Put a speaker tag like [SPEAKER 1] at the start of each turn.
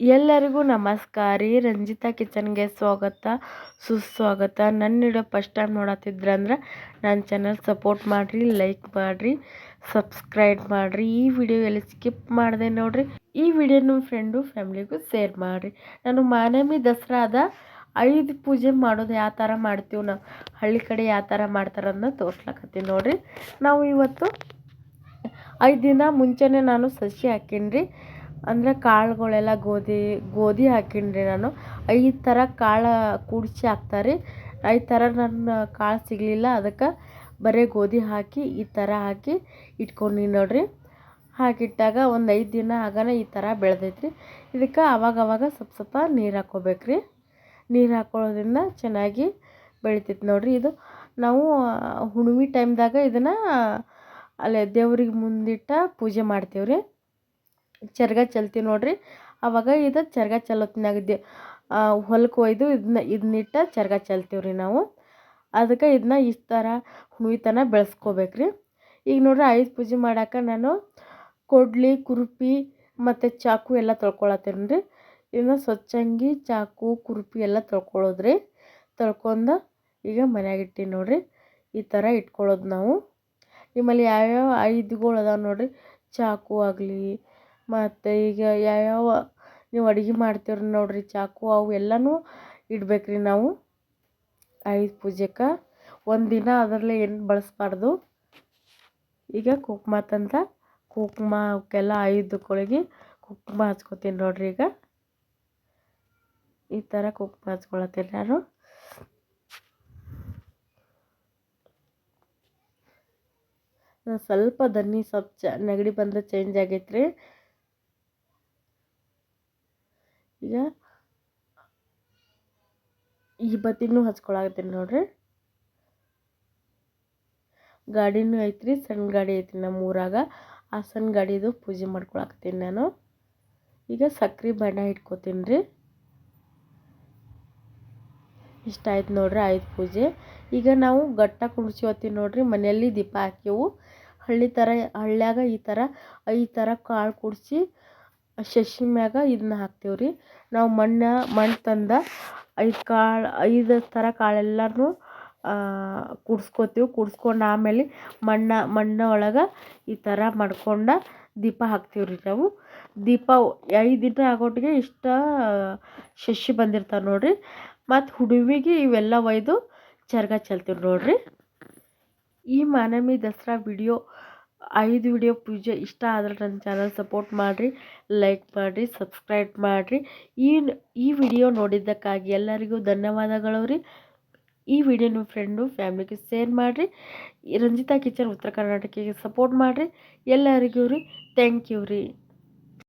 [SPEAKER 1] ಎಲ್ಲರಿಗೂ ನಮಸ್ಕಾರ. ರೀ ರಂಜಿತಾ ಕಿಚನ್ಗೆ ಸ್ವಾಗತ, ಸುಸ್ವಾಗತ. ನನ್ನ ವಿಡಿಯೋ ಫಸ್ಟ್ ಟೈಮ್ ನೋಡತ್ತಿದ್ರಂದ್ರೆ ನನ್ನ ಚಾನಲ್ ಸಪೋರ್ಟ್ ಮಾಡಿರಿ, ಲೈಕ್ ಮಾಡಿರಿ, ಸಬ್ಸ್ಕ್ರೈಬ್ ಮಾಡಿರಿ. ಈ ವಿಡಿಯೋ ಎಲ್ಲಿ ಸ್ಕಿಪ್ ಮಾಡಿದೆ ನೋಡಿರಿ, ಈ ವಿಡಿಯೋ ನಿಮ್ಮ ಫ್ರೆಂಡು, ಫ್ಯಾಮ್ಲಿಗೂ ಶೇರ್ ಮಾಡಿರಿ. ನಾನು ಮಾನಮಿ ದಸರಾದ ಐದು ಪೂಜೆ ಮಾಡೋದು ಯಾವ ಥರ ಮಾಡ್ತೀವಿ ನಾವು, ಹಳ್ಳಿ ಕಡೆ ಯಾವ ಥರ ಮಾಡ್ತಾರನ್ನ ತೋರ್ಸ್ಲಕತ್ತೀವಿ ನೋಡಿರಿ. ನಾವು ಇವತ್ತು ಐದು ದಿನ ಮುಂಚೆನೇ ನಾನು ಸಸಿ ಹಾಕೀನಿ ರೀ ಅಂದರೆ ಕಾಳುಗಳೆಲ್ಲ ಗೋಧಿ ಗೋಧಿ ಹಾಕೀನಿ ನಾನು. ಐದು ಥರ ಕಾಳು ಕೂಡಿಸಿ ಹಾಕ್ತಾರೆ ಐದು ಥರ ನನ್ನ ಕಾಳು ಸಿಗಲಿಲ್ಲ, ಅದಕ್ಕೆ ಬರೀ ಗೋಧಿ ಹಾಕಿ, ಈ ಥರ ಹಾಕಿ ಇಟ್ಕೊಂಡೀನಿ ನೋಡಿರಿ. ಹಾಕಿಟ್ಟಾಗ ಒಂದು ಐದು ದಿನ ಆಗನ ಈ ಥರ ಬೆಳೆದೈತ್ರಿ. ಇದಕ್ಕೆ ಅವಾಗವಾಗ ಅವಾಗ ಸ್ವಲ್ಪ ಸ್ವಲ್ಪ ನೀರು ಹಾಕ್ಕೋಬೇಕು ರೀ ನೀರು ಹಾಕ್ಕೊಳ್ಳೋದ್ರಿಂದ ಚೆನ್ನಾಗಿ ಬೆಳಿತೈತೆ ನೋಡಿರಿ ಇದು. ನಾವು ಹುಣ್ಮೆ ಟೈಮ್ದಾಗ ಇದನ್ನು ಅಲ್ಲೇ ದೇವ್ರಿಗೆ ಮುಂದಿಟ್ಟು ಪೂಜೆ ಮಾಡ್ತೀವಿ ರೀ ಚರ್ಗ ಚೆಲ್ತೀವಿ ನೋಡಿರಿ. ಆವಾಗ ಇದು ಚರ್ಗ ಚೆಲ್ಲೋತ್ನಾಗ ದೇ ಹೊಲಕ್ಕೆ ಒಯ್ದು ಇದನ್ನ ಇದನ್ನಿಟ್ಟ ಚರ್ಗ ಚೆಲ್ತೀವಿ ರೀ ನಾವು. ಅದಕ್ಕೆ ಇದನ್ನ ಇಷ್ಟು ಥರ ಹುಣ್ಮೆ ಬೆಳೆಸ್ಕೋಬೇಕು ರೀ ಈಗ ನೋಡ್ರಿ ಐದು ಪೂಜೆ ಮಾಡಕ್ಕೆ ನಾನು ಕೊಡ್ಲಿ, ಕುರುಪಿ ಮತ್ತು ಚಾಕು ಎಲ್ಲ ತೊಳ್ಕೊಳತ್ತೀನಿ ರೀ ಇದನ್ನ ಸ್ವಚ್ಛಂಗಿ ಚಾಕು, ಕುರುಪಿ ಎಲ್ಲ ತೊಳ್ಕೊಳ್ಳೋದ್ರಿ ತೊಳ್ಕೊಂಡು ಈಗ ಮನ್ಯಾಗ ಇಟ್ಟೀನಿ ನೋಡಿರಿ. ಈ ಥರ ಇಟ್ಕೊಳ್ಳೋದು ನಾವು. ನಿಮ್ಮಲ್ಲಿ ಯಾವ್ಯಾವ ಐದುಗಳು ಅದಾವೆ ನೋಡಿರಿ. ಚಾಕು ಆಗಲಿ ಮತ್ತು ಈಗ ಯಾವ್ಯಾವ ನೀವು ಅಡುಗೆ ಮಾಡ್ತೀರಿ ನೋಡಿರಿ ಚಾಕು ಅವು ಎಲ್ಲನೂ ಇಡ್ಬೇಕು ರೀ ನಾವು. ಐದು ಪೂಜೆಗೆ ಒಂದಿನ ಅದರಲ್ಲೇ ಏನು ಬಳಸ್ಬಾರ್ದು. ಈಗ ಕುಂಕುಮ ತಂದ ಕುಂಕುಮ ಅವಕ್ಕೆಲ್ಲ ಆಯುಧಗಳಿಗೆ ಕುಂಕುಮ ಹಚ್ಕೋತೀನಿ ನೋಡಿರಿ ಈಗ. ಈ ಥರ ಕುಂಕುಮ ಹಚ್ಕೊಳತ್ತೀನಿ ನಾನು. ಸ್ವಲ್ಪ ದನ್ನಿ ಸ್ವಲ್ಪ ಚ ನೆಗಡಿ ಬಂದರೆ ಚೇಂಜ್ ಆಗೈತೆ ರೀ ಈಗ ಈ ಬತ್ತಿನೂ ಹಚ್ಕೊಳಕತ್ತೀನಿ ನೋಡ್ರಿ. ಗಾಡಿನೂ ಐತ್ರಿ, ಸಣ್ಣ ಗಾಡಿ ಐತ್ರಿ ನಮ್ಮ ಊರಾಗ. ಆ ಸಣ್ಣ ಗಾಡಿದು ಪೂಜೆ ಮಾಡ್ಕೊಳಕತ್ತೀನಿ ನಾನು. ಈಗ ಸಕ್ರೆ ಬಣ್ಣ ಇಟ್ಕೋತೀನಿ ರೀ ಇಷ್ಟ ಆಯ್ತು ನೋಡ್ರಿ, ಆಯ್ತು ಪೂಜೆ. ಈಗ ನಾವು ಗಟ್ಟ ಕುಣಿಸ್ಕೋತೀವಿ ನೋಡ್ರಿ, ಮನೆಯಲ್ಲಿ ದೀಪ ಹಾಕ್ಯವು. ಹಳ್ಳಿ ಥರ ಹಳ್ಳ್ಯಾಗ ಈ ಥರ ಐದು ಥರ ಕಾಳು ಕೂಡಿಸಿ ಶಶಿ ಮ್ಯಾಗ ಇದನ್ನ ಹಾಕ್ತೀವಿ ರೀ ನಾವು ಮಣ್ಣು ಮಣ್ಣು ತಂದು ಐದು ಕಾಳು, ಐದು ಥರ ಕಾಳೆಲ್ಲನೂ ಕೂಡ್ಸ್ಕೊತೀವಿ. ಕೂಡ್ಸ್ಕೊಂಡು ಆಮೇಲೆ ಮಣ್ಣ, ಮಣ್ಣು ಒಳಗೆ ಈ ಥರ ಮಾಡ್ಕೊಂಡು ದೀಪ ಹಾಕ್ತೀವಿ ರೀ ನಾವು. ದೀಪ ಐದು ದಿನ ಆಗೋಟಿಗೆ ಇಷ್ಟ, ಶಶಿ ಬಂದಿರ್ತಾವೆ ನೋಡಿರಿ. ಮತ್ತು ಹುಡುವಿಗೆ ಇವೆಲ್ಲ ಒಯ್ದು ಚರ್ಗ ಚೆಲ್ತೀವಿ ನೋಡಿರಿ. ಈ ಮಾನಮಿ ದಸರಾ ವಿಡಿಯೋ ಐದು ವಿಡಿಯೋ ಪೂಜೆ ಇಷ್ಟ ಆದರೆ ನನ್ನ ಚಾನಲ್ ಸಪೋರ್ಟ್ ಮಾಡಿರಿ ಲೈಕ್ ಮಾಡಿರಿ ಸಬ್ಸ್ಕ್ರೈಬ್ ಮಾಡಿರಿ. ಈ ಈ ವಿಡಿಯೋ ನೋಡಿದ್ದಕ್ಕಾಗಿ ಎಲ್ಲರಿಗೂ ಧನ್ಯವಾದಗಳು ರೀ ಈ ವಿಡಿಯೋ ನಿಮ್ಮ ಫ್ರೆಂಡು ಫ್ಯಾಮ್ಲಿಗೆ ಶೇರ್ ಮಾಡಿರಿ. ರಂಜಿತಾ ಕಿಚನ್ ಉತ್ತರ ಕರ್ನಾಟಕಕ್ಕೆ ಸಪೋರ್ಟ್ ಮಾಡಿರಿ. ಎಲ್ಲರಿಗೂ ರೀ ಥ್ಯಾಂಕ್ ಯು ರೀ.